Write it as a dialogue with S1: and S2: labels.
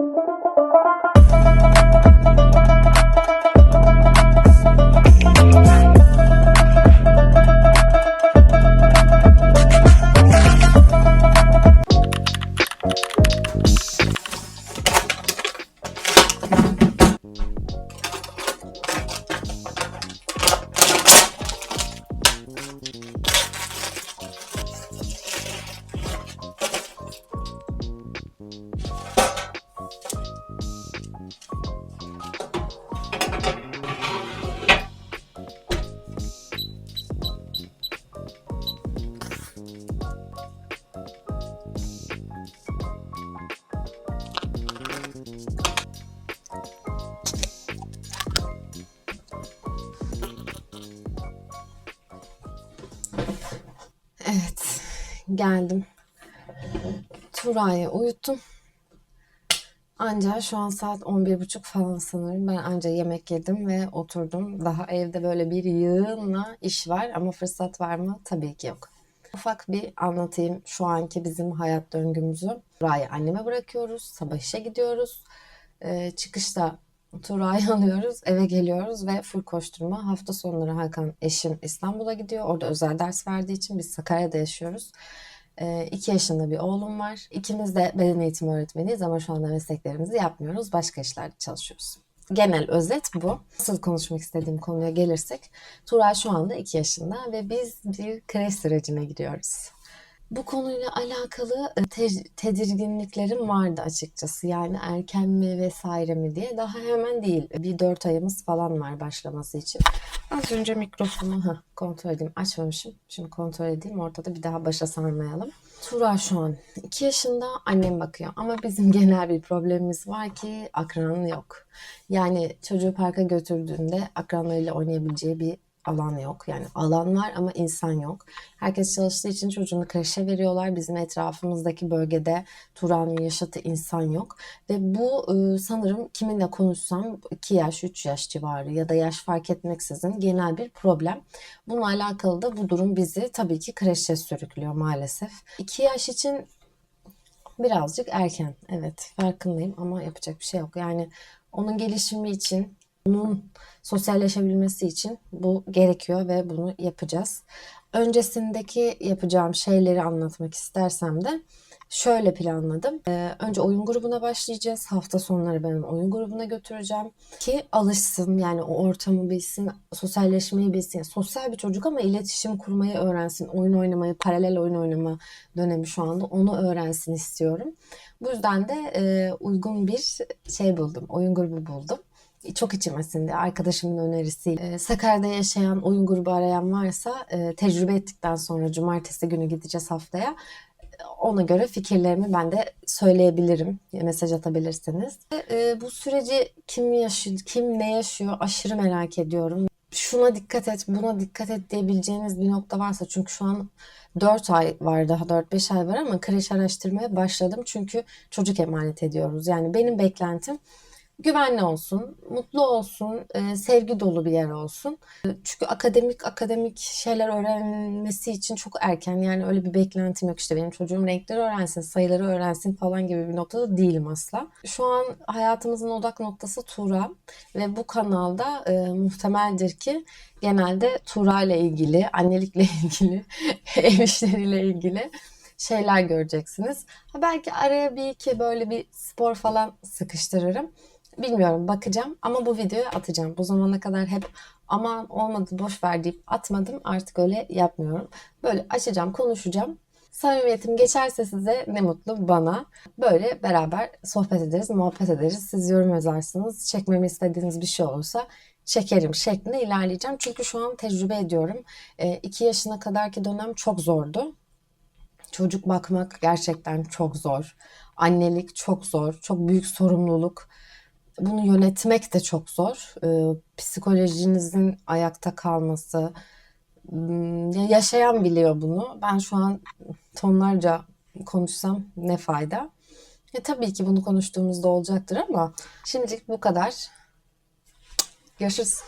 S1: Evet, geldim. Turay'ı uyuttum. Ancak şu an saat 11.30 falan sanırım. Ben anca yemek yedim ve oturdum. Daha evde böyle bir yığınla iş var ama fırsat var mı? Tabii ki yok. Ufak bir anlatayım şu anki bizim hayat döngümüzü. Turay'ı anneme bırakıyoruz. Sabah işe gidiyoruz. Ee, çıkışta Turay'ı alıyoruz, eve geliyoruz ve full koşturma. Hafta sonları Hakan eşim İstanbul'a gidiyor. Orada özel ders verdiği için biz Sakarya'da yaşıyoruz. 2 yaşında bir oğlum var. İkimiz de beden eğitimi öğretmeniyiz ama şu anda mesleklerimizi yapmıyoruz. Başka işlerde çalışıyoruz. Genel özet bu. Asıl konuşmak istediğim konuya gelirsek, Turay şu anda 2 yaşında ve biz bir kreş sürecine gidiyoruz. Bu konuyla alakalı e, te- tedirginliklerim vardı açıkçası. Yani erken mi vesaire mi diye. Daha hemen değil. Bir 4 ayımız falan var başlaması için. Az önce mikrofonu heh, kontrol edeyim. Açmamışım. Şimdi kontrol edeyim. Ortada bir daha başa sarmayalım. Tura şu an 2 yaşında. Annem bakıyor. Ama bizim genel bir problemimiz var ki akranı yok. Yani çocuğu parka götürdüğünde akranlarıyla oynayabileceği bir alan yok. Yani alan var ama insan yok. Herkes çalıştığı için çocuğunu kreşe veriyorlar. Bizim etrafımızdaki bölgede Turan'ın yaşadığı insan yok. Ve bu e, sanırım kiminle konuşsam 2 yaş, 3 yaş civarı ya da yaş fark etmeksizin genel bir problem. Bununla alakalı da bu durum bizi tabii ki kreşe sürüklüyor maalesef. 2 yaş için birazcık erken. Evet farkındayım ama yapacak bir şey yok. Yani onun gelişimi için onun sosyalleşebilmesi için bu gerekiyor ve bunu yapacağız. Öncesindeki yapacağım şeyleri anlatmak istersem de şöyle planladım. Ee, önce oyun grubuna başlayacağız. Hafta sonları ben oyun grubuna götüreceğim ki alışsın yani o ortamı bilsin, sosyalleşmeyi bilsin. Sosyal bir çocuk ama iletişim kurmayı öğrensin. Oyun oynamayı, paralel oyun oynama dönemi şu anda onu öğrensin istiyorum. Bu yüzden de e, uygun bir şey buldum. Oyun grubu buldum çok içime sindi. Arkadaşımın önerisiyle. Ee, Sakarya'da yaşayan, oyun grubu arayan varsa e, tecrübe ettikten sonra cumartesi günü gideceğiz haftaya. Ona göre fikirlerimi ben de söyleyebilirim. Mesaj atabilirsiniz. E, bu süreci kim yaşıyor, kim ne yaşıyor aşırı merak ediyorum. Şuna dikkat et, buna dikkat et diyebileceğiniz bir nokta varsa çünkü şu an 4 ay var daha 4-5 ay var ama kreş araştırmaya başladım çünkü çocuk emanet ediyoruz. Yani benim beklentim güvenli olsun, mutlu olsun, e, sevgi dolu bir yer olsun. Çünkü akademik akademik şeyler öğrenmesi için çok erken. Yani öyle bir beklentim yok işte benim çocuğum renkleri öğrensin, sayıları öğrensin falan gibi bir noktada değilim asla. Şu an hayatımızın odak noktası Tuğra ve bu kanalda e, muhtemeldir ki genelde Tuğra ile ilgili, annelikle ilgili, ev işleriyle ilgili şeyler göreceksiniz. Ha belki araya bir iki böyle bir spor falan sıkıştırırım. Bilmiyorum bakacağım ama bu videoyu atacağım. Bu zamana kadar hep aman olmadı boş ver deyip atmadım. Artık öyle yapmıyorum. Böyle açacağım, konuşacağım. Samimiyetim geçerse size ne mutlu bana. Böyle beraber sohbet ederiz, muhabbet ederiz. Siz yorum yazarsınız. Çekmemi istediğiniz bir şey olursa çekerim şeklinde ilerleyeceğim. Çünkü şu an tecrübe ediyorum. 2 yaşına kadarki dönem çok zordu. Çocuk bakmak gerçekten çok zor. Annelik çok zor. Çok büyük sorumluluk bunu yönetmek de çok zor. Ee, psikolojinizin ayakta kalması, hmm, yaşayan biliyor bunu. Ben şu an tonlarca konuşsam ne fayda? E, tabii ki bunu konuştuğumuzda olacaktır ama şimdilik bu kadar. Görüşürüz.